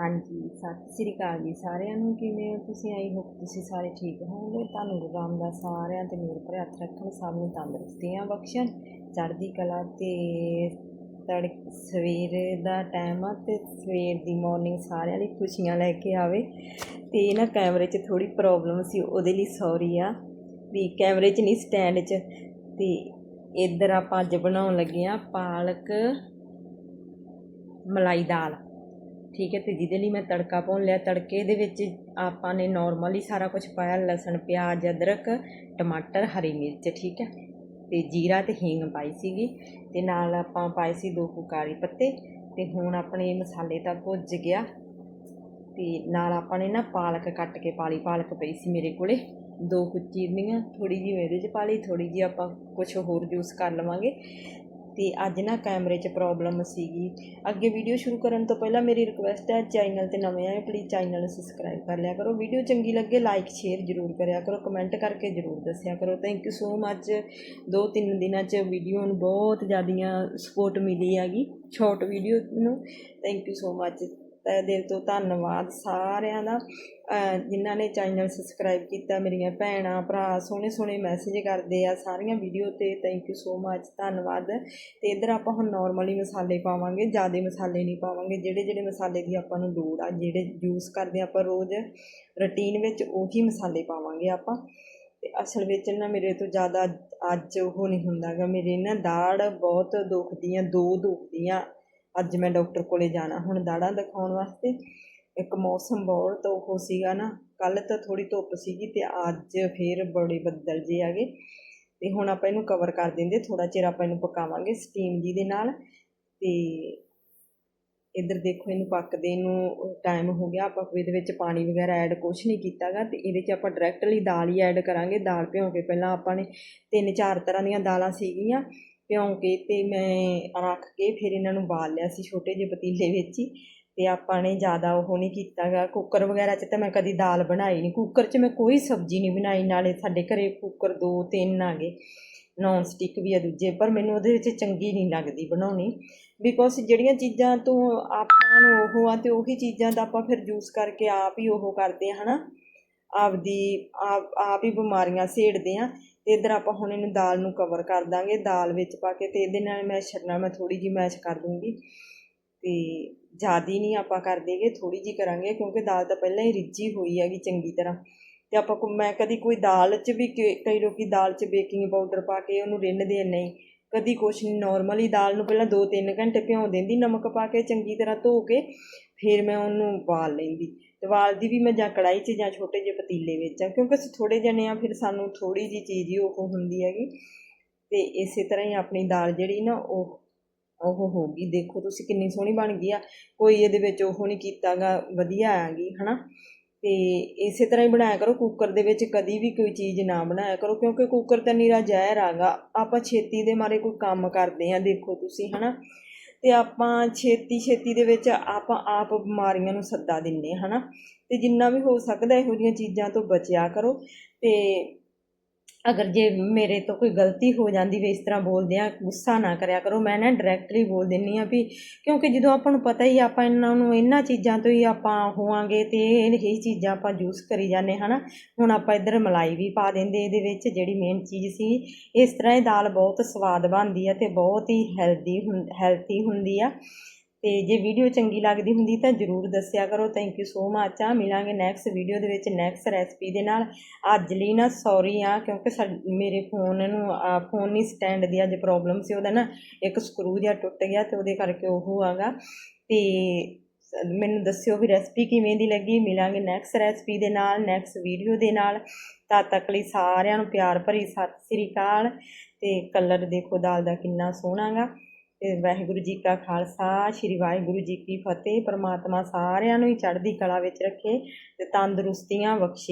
ਹਾਂਜੀ ਸਤਿ ਸ੍ਰੀ ਅਕਾਲ ਜੀ ਸਾਰਿਆਂ ਨੂੰ, ਕਿਵੇਂ ਹੋ ਤੁਸੀਂ? ਆਈ ਹੋਪ ਤੁਸੀਂ ਸਾਰੇ ਠੀਕ ਹੋਵੋਗੇ। ਤੁਹਾਨੂੰ ਗੁਰੂ ਰਾਮਦਾਸ ਸਾਰਿਆਂ ਤੇ ਮੇਰੇ ਭਰੇ ਹੱਥ ਰੱਖਣ ਸਭ ਨੂੰ ਤੰਦਰੁਸਤੀਆਂ ਬਖਸ਼ਣ। ਚੜ੍ਹਦੀ ਕਲਾ ਤੇ ਤੜ ਸਵੇਰ ਦਾ ਟਾਈਮ ਆ ਤੇ ਸਵੇਰ ਦੀ ਮਾਰਨਿੰਗ ਸਾਰਿਆਂ ਲਈ ਖੁਸ਼ੀਆਂ ਲੈ ਕੇ ਆਵੇ। ਤੇ ਨਾ ਕੈਮਰੇ 'ਚ ਥੋੜੀ ਪ੍ਰੋਬਲਮ ਸੀ, ਉਹਦੇ ਲਈ ਸੌਰੀ ਆ ਵੀ ਕੈਮਰੇ 'ਚ ਨਹੀਂ ਸਟੈਂਡ 'ਚ। ਤੇ ਇੱਧਰ ਆਪਾਂ ਅੱਜ ਬਣਾਉਣ ਲੱਗੇ ਆ ਪਾਲਕ ਮਲਾਈ ਦਾਲ। ਠੀਕ ਹੈ, ਤੇ ਜਿਹਦੇ ਲਈ ਮੈਂ ਤੜਕਾ ਭੁੰਨ ਲਿਆ। ਤੜਕੇ ਦੇ ਵਿੱਚ ਆਪਾਂ ਨੇ ਨਾਰਮਲੀ ਸਾਰਾ ਕੁਝ ਪਾਇਆ, ਲਸਣ, ਪਿਆਜ਼, ਅਦਰਕ, ਟਮਾਟਰ, ਹਰੀ ਮਿਰਚ, ਠੀਕ ਹੈ। ਤੇ ਜੀਰਾ ਤੇ ਹੀਂਗ ਪਾਈ ਸੀਗੀ, ਤੇ ਨਾਲ ਆਪਾਂ ਪਾਏ ਸੀ ਦੋ ਕੁਕਾਰੀ ਪੱਤੇ, ਤੇ ਹੁਣ ਆਪਣੇ ਮਸਾਲੇ ਤਾਂ ਭੁੱਜ ਗਿਆ। ਤੇ ਨਾਲ ਆਪਾਂ ਨੇ ਨਾ ਪਾਲਕ ਕੱਟ ਕੇ ਪਾਲੀ, ਪਾਲਕ ਪਈ ਸੀ ਮੇਰੇ ਕੋਲੇ, ਦੋ ਕੁ ਚੀਰਨੀਆਂ ਥੋੜੀ ਜਿਹੀ ਇਹਦੇ 'ਚ ਪਾ ਲਈ ਥੋੜੀ ਜਿਹੀ ਆਪਾਂ ਕੁਝ ਹੋਰ ਜੂਸ ਕਰ ਲਵਾਂਗੇ। ਅਤੇ ਅੱਜ ਨਾ ਕੈਮਰੇ 'ਚ ਪ੍ਰੋਬਲਮ ਸੀਗੀ। ਅੱਗੇ ਵੀਡੀਓ ਸ਼ੁਰੂ ਕਰਨ ਤੋਂ ਪਹਿਲਾਂ ਮੇਰੀ ਰਿਕੁਐਸਟ ਹੈ ਚੈਨਲ ਤੇ ਨਵੇਂ ਆਏ ਪਲੀਜ਼ ਚੈਨਲ ਸਬਸਕ੍ਰਾਈਬ ਕਰ ਲਿਆ ਕਰੋ। ਵੀਡੀਓ ਚੰਗੀ ਲੱਗੇ ਲਾਈਕ ਸ਼ੇਅਰ ਜ਼ਰੂਰ ਕਰਿਆ ਕਰੋ ਕਮੈਂਟ ਕਰਕੇ ਜ਼ਰੂਰ ਦੱਸਿਆ ਕਰੋ। ਥੈਂਕ ਯੂ ਸੋ ਮੱਚ ਦੋ ਤਿੰਨ ਦਿਨਾਂ 'ਚ ਵੀਡੀਓ ਨੂੰ ਬਹੁਤ ਜ਼ਿਆਦੀਆਂ ਸਪੋਰਟ ਮਿਲੀ ਹੈਗੀ ਸ਼ਾਰਟ ਵੀਡੀਓ ਨੂੰ। ਥੈਂਕ ਯੂ ਸੋ ਮੱਚ ਤਹਿ ਦਿਲ ਤੋਂ ਧੰਨਵਾਦ ਸਾਰਿਆਂ ਦਾ। ਜਿਨ੍ਹਾਂ ਨੇ ਚੈਨਲ ਸਬਸਕ੍ਰਾਈਬ ਕੀਤਾ, ਮੇਰੀਆਂ ਭੈਣਾਂ, ਭਰਾ, ਸੋਹਣੇ ਸੋਹਣੇ ਮੈਸੇਜ ਕਰਦੇ ਆ ਸਾਰੀਆਂ ਵੀਡੀਓ ਤੇ। ਥੈਂਕ ਯੂ ਸੋ ਮੱਚ ਧੰਨਵਾਦ। ਤੇ ਇੱਧਰ ਆਪਾਂ ਹੁਣ ਨਾਰਮਲੀ ਮਸਾਲੇ ਪਾਵਾਂਗੇ, ਜ਼ਿਆਦਾ ਮਸਾਲੇ ਨਹੀਂ ਪਾਵਾਂਗੇ। ਜਿਹੜੇ ਜਿਹੜੇ ਮਸਾਲੇ ਦੀ ਆਪਾਂ ਨੂੰ ਲੋੜ ਆ, ਜਿਹੜੇ ਯੂਜ਼ ਕਰਦੇ ਆਪਾਂ ਰੋਜ਼ ਰੁਟੀਨ ਵਿੱਚ ਉਹੀ ਮਸਾਲੇ ਪਾਵਾਂਗੇ ਆਪਾਂ। ਤੇ ਅਸਲ ਵਿੱਚ ਨਾ ਮੇਰੇ ਤੋਂ ਜ਼ਿਆਦਾ ਅੱਜ ਉਹ ਨਹੀਂ ਹੁੰਦਾਗਾ। ਮੇਰੇ ਨਾ ਦਾੜ ਬਹੁਤ ਦੁਖਦੀਆਂ, ਦੋ ਦੁਖਦੀਆਂ। ਅੱਜ ਮੈਂ ਡਾਕਟਰ ਕੋਲੇ ਜਾਣਾ, ਹੁਣ ਦਾੜਾਂ ਦਿਖਾਉਣ ਵਾਸਤੇ। ਇੱਕ ਮੌਸਮ ਬਹੁਤ ਉਹ ਸੀਗਾ ਨਾ ਕੱਲ ਤਾਂ ਥੋੜੀ ਧੁੱਪ ਸੀਗੀ ਤੇ ਅੱਜ ਫੇਰ ਬੜੇ ਬੱਦਲ ਜੇ ਆ ਗਏ। ਤੇ ਹੁਣ ਆਪਾਂ ਇਹਨੂੰ ਕਵਰ ਕਰ ਦਿੰਦੇ ਥੋੜਾ ਚਿਰ ਆਪਾਂ ਇਹਨੂੰ ਪਕਾਵਾਂਗੇ ਸਟੀਮ ਜੀ ਦੇ ਨਾਲ। ਤੇ ਇੱਧਰ ਦੇਖੋ ਇਹਨੂੰ ਪੱਕਦੇ ਨੂੰ ਟਾਈਮ ਹੋ ਗਿਆ, ਆਪਾਂ ਕੋਈ ਇਹਦੇ ਵਿੱਚ ਪਾਣੀ ਵਗੈਰਾ ਐਡ ਕੁਛ ਨਹੀਂ ਕੀਤਾਗਾ। ਤੇ ਇਹਦੇ 'ਚ ਆਪਾਂ ਡਾਇਰੈਕਟਲੀ ਦਾਲ ਹੀ ਐਡ ਕਰਾਂਗੇ, ਦਾਲ ਭਿਉਂ ਕੇ ਪਹਿਲਾਂ ਆਪਾਂ ਨੇ ਤਿੰਨ ਚਾਰ ਤਰ੍ਹਾਂ ਦੀਆਂ ਦਾਲਾਂ ਸੀਗੀਆਂ। ਭਿਉਂ ਕੇ ਤੇ ਮੈਂ ਰੱਖ ਕੇ ਫਿਰ ਇਹਨਾਂ ਨੂੰ ਬਾਲ ਲਿਆ ਸੀ ਛੋਟੇ ਜਿਹੇ ਪਤੀਲੇ ਵਿੱਚ ਹੀ ਤੇ ਆਪਾਂ ਨੇ ਜ਼ਿਆਦਾ ਉਹ ਨਹੀਂ ਕੀਤਾਗਾ। ਕੁੱਕਰ ਵਗੈਰਾ 'ਚ ਤਾਂ ਮੈਂ ਕਦੀ ਦਾਲ ਬਣਾਈ ਨਹੀਂ। ਕੁੱਕਰ 'ਚ ਮੈਂ ਕੋਈ ਸਬਜ਼ੀ ਨਹੀਂ ਬਣਾਈ। ਨਾਲੇ ਸਾਡੇ ਘਰੇ ਕੁੱਕਰ ਦੋ ਤਿੰਨ ਆ ਗਏ ਨੌਨ ਸਟਿਕ ਵੀ ਆ ਦੂਜੇ, ਪਰ ਮੈਨੂੰ ਉਹਦੇ ਵਿੱਚ ਚੰਗੀ ਨਹੀਂ ਲੱਗਦੀ ਬਣਾਉਣੀ। ਬਿਕੋਜ਼ ਜਿਹੜੀਆਂ ਚੀਜ਼ਾਂ ਤੋਂ ਆਪਾਂ ਨੂੰ ਉਹ ਆ ਤੇ ਉਹੀ ਚੀਜ਼ਾਂ ਦਾ ਆਪਾਂ ਫਿਰ ਯੂਜ਼ ਕਰਕੇ ਆਪ ਹੀ ਉਹ ਕਰਦੇ ਆ, ਹਨਾ? ਆਪਦੀ ਆਪ ਆਪ ਹੀ ਬਿਮਾਰੀਆਂ ਸੇੜਦੇ ਆ ਤੇ ਇਧਰ ਆਪਾਂ ਹੁਣ ਇਹਨੂੰ ਦਾਲ ਨੂੰ ਕਵਰ ਕਰ ਦਾਂਗੇ। ਦਾਲ ਵਿੱਚ ਪਾ ਕੇ ਤੇ ਇਹਦੇ ਨਾਲ ਮੈਸ਼ ਨਾਲ ਮੈਂ ਥੋੜੀ ਜੀ ਮੈਸ਼ ਕਰ ਦੂੰਗੀ। ਤੇ ਜ਼ਿਆਦੀ ਨਹੀਂ ਆਪਾਂ ਕਰ ਦੇਗੇ ਥੋੜੀ ਜੀ ਕਰਾਂਗੇ ਕਿਉਂਕਿ ਦਾਲ ਤਾਂ ਪਹਿਲਾਂ ਹੀ ਰਿੱਝੀ ਹੋਈ ਹੈਗੀ ਚੰਗੀ ਤਰ੍ਹਾਂ। ਤੇ ਆਪਾਂ ਕੋ ਮੈਂ ਕਦੀ ਕੋਈ ਦਾਲ 'ਚ ਵੀ ਕ- ਕਈ ਲੋਕੀ ਦਾਲ 'ਚ ਬੇਕਿੰਗ ਪਾਊਡਰ ਪਾ ਕੇ ਉਹਨੂੰ ਰਿੰਨਦੇ ਆ, ਨਹੀਂ। ਕਦੀ ਕੁਛ ਨਹੀਂ ਨਾਰਮਲੀ ਦਾਲ ਨੂੰ ਪਹਿਲਾਂ 2-3 ਘੰਟੇ ਭਿਉਂ ਦਿੰਦੀ ਨਮਕ ਪਾ ਕੇ ਚੰਗੀ ਤਰ੍ਹਾਂ ਧੋ ਕੇ ਫਿਰ ਮੈਂ ਉਹਨੂੰ ਉਬਾਲ ਲੈਂਦੀ ਤੇ ਉਬਾਲਦੀ ਵੀ ਮੈਂ ਜਾਂ ਕੜਾਈ 'ਚ ਜਾਂ ਛੋਟੇ ਜਿਹੇ ਪਤੀਲੇ ਵਿੱਚ ਆ ਕਿਉਂਕਿ ਅਸੀਂ ਥੋੜੇ ਜਣੇ ਆ ਫਿਰ ਸਾਨੂੰ ਥੋੜੀ ਜੀ ਚੀਜ਼ ਹੀ ਉਹ ਹੁੰਦੀ ਹੈਗੀ। ਤੇ ਇਸੇ ਤਰ੍ਹਾਂ ਹੀ ਆਪਣੀ ਦਾਲ ਜਿਹੜੀ ਨਾ ਉਹ ਉਹ ਹੋ ਗਈ। ਦੇਖੋ ਤੁਸੀਂ ਕਿੰਨੀ ਸੋਹਣੀ ਬਣ ਗਈ ਆ। ਕੋਈ ਇਹਦੇ ਵਿੱਚ ਉਹ ਨਹੀਂ ਕੀਤਾਗਾ, ਵਧੀਆ ਆ ਗਈ, ਹਨਾ? ਤੇ ਇਸੇ ਤਰ੍ਹਾਂ ਹੀ ਬਣਾਇਆ ਕਰੋ। ਕੁੱਕਰ ਦੇ ਵਿੱਚ ਕਦੀ ਵੀ ਕੋਈ ਚੀਜ਼ ਨਾ ਬਣਾਇਆ ਕਰੋ ਕਿਉਂਕਿ ਕੁੱਕਰ ਤਾਂ ਨੀਰਾ ਜ਼ਹਿਰ ਆਗਾ। ਆਪਾਂ ਛੇਤੀ ਦੇ ਮਾਰੇ ਕੋਈ ਕੰਮ ਕਰਦੇ ਆ ਦੇਖੋ ਤੁਸੀਂ, ਹਨਾ? ਤੇ ਆਪਾਂ ਛੇਤੀ ਛੇਤੀ ਦੇ ਵਿੱਚ ਆਪਾਂ ਆਪ ਬਿਮਾਰੀਆਂ ਨੂੰ ਸੱਦਾ ਦਿੰਨੇ ਹਨਾ? ਤੇ ਜਿੰਨਾ ਵੀ ਹੋ ਸਕਦਾ ਇਹੋ ਜਿਹੀਆਂ ਚੀਜ਼ਾਂ ਤੋਂ ਬਚਿਆ ਕਰੋ ਤੇ ਅਗਰ ਜੇ ਮੇਰੇ ਤੋਂ ਕੋਈ ਗਲਤੀ ਹੋ ਜਾਂਦੀ ਵੀ ਇਸ ਤਰ੍ਹਾਂ ਬੋਲਦੇ ਆ, ਗੁੱਸਾ ਨਾ ਕਰਿਆ ਕਰੋ, ਮੈਂ ਨਾ ਡਾਇਰੈਕਟਲੀ ਬੋਲ ਦਿੰਨੀ ਆ ਵੀ ਕਿਉਂਕਿ ਜਦੋਂ ਆਪਾਂ ਨੂੰ ਪਤਾ ਹੀ ਆਪਾਂ ਇਹਨਾਂ ਨੂੰ ਇਹਨਾਂ ਚੀਜ਼ਾਂ ਤੋਂ ਹੀ ਆਪਾਂ ਹੋਵਾਂਗੇ ਤੇ ਇਹ ਇਹ ਚੀਜ਼ਾਂ ਆਪਾਂ ਯੂਜ਼ ਕਰੀ ਜਾਂਦੇ, ਹਨਾ? ਹੁਣ ਆਪਾਂ ਇੱਧਰ ਮਲਾਈ ਵੀ ਪਾ ਦਿੰਦੇ ਇਹਦੇ ਵਿੱਚ ਜਿਹੜੀ ਮੇਨ ਚੀਜ਼ ਸੀ, ਇਸ ਤਰ੍ਹਾਂ ਇਹ ਦਾਲ ਬਹੁਤ ਸਵਾਦ ਬਣਦੀ ਆ ਤੇ ਬਹੁਤ ਹੀ ਹੈਲਦੀ ਹੈਲਥੀ ਹੁੰਦੀ ਆ। ਤੇ ਜੇ ਵੀਡੀਓ ਚੰਗੀ ਲੱਗਦੀ ਹੁੰਦੀ ਤਾਂ ਜਰੂਰ ਦੱਸਿਆ ਕਰੋ। ਥੈਂਕ ਯੂ ਸੋ ਮੱਚ ਆ। ਮਿਲਾਂਗੇ ਨੈਕਸਟ ਵੀਡੀਓ ਦੇ ਵਿੱਚ ਨੈਕਸਟ ਰੈਸਪੀ ਦੇ ਨਾਲ। ਅੱਜ ਲਈ ਨਾ ਸੌਰੀ ਆ, ਕਿਉਂਕਿ ਸਾ- ਮੇਰੇ ਫੋਨ ਨੂੰ ਫੋਨ ਨਹੀਂ ਸਟੈਂਡ ਦੀ ਅੱਜ ਪ੍ਰੋਬਲਮ ਸੀ। ਉਹਦਾ ਨਾ ਇੱਕ ਸਕਰੂ ਜਿਹਾ ਟੁੱਟ ਗਿਆ ਤੇ ਉਹਦੇ ਕਰਕੇ ਉਹ ਆਗਾ। ਤੇ ਸ- ਮੈਨੂੰ ਦੱਸਿਓ ਵੀ ਰੈਸਪੀ ਕਿਵੇਂ ਦੀ ਲੱਗੀ। ਮਿਲਾਂਗੇ ਨੈਕਸਟ ਰੈਸਪੀ ਦੇ ਨਾਲ ਨੈਕਸਟ ਵੀਡੀਓ ਦੇ ਨਾਲ। ਤਦ ਤੱਕ ਲਈ ਸਾਰਿਆਂ ਨੂੰ ਪਿਆਰ ਭਰੀ ਸਤਿ ਸ੍ਰੀ ਅਕਾਲ। ਤੇ ਕਲਰ ਦੇਖੋ ਦਾਲ ਦਾ ਕਿੰਨਾ ਸੋਹਣਾ ਗਾ। ਵਾਹਿਗੁਰੂ ਜੀ ਕਾ ਖਾਲਸਾ, ਸ੍ਰੀ ਵਾਹਿਗੁਰੂ ਜੀ ਕੀ ਫਤਿਹ। ਪਰਮਾਤਮਾ ਸਾਰਿਆਂ ਨੂੰ ਹੀ ਚੜ੍ਹਦੀ ਕਲਾ ਵਿੱਚ ਰੱਖੇ ਤੇ ਤੰਦਰੁਸਤੀਆਂ ਬਖਸ਼ੇ।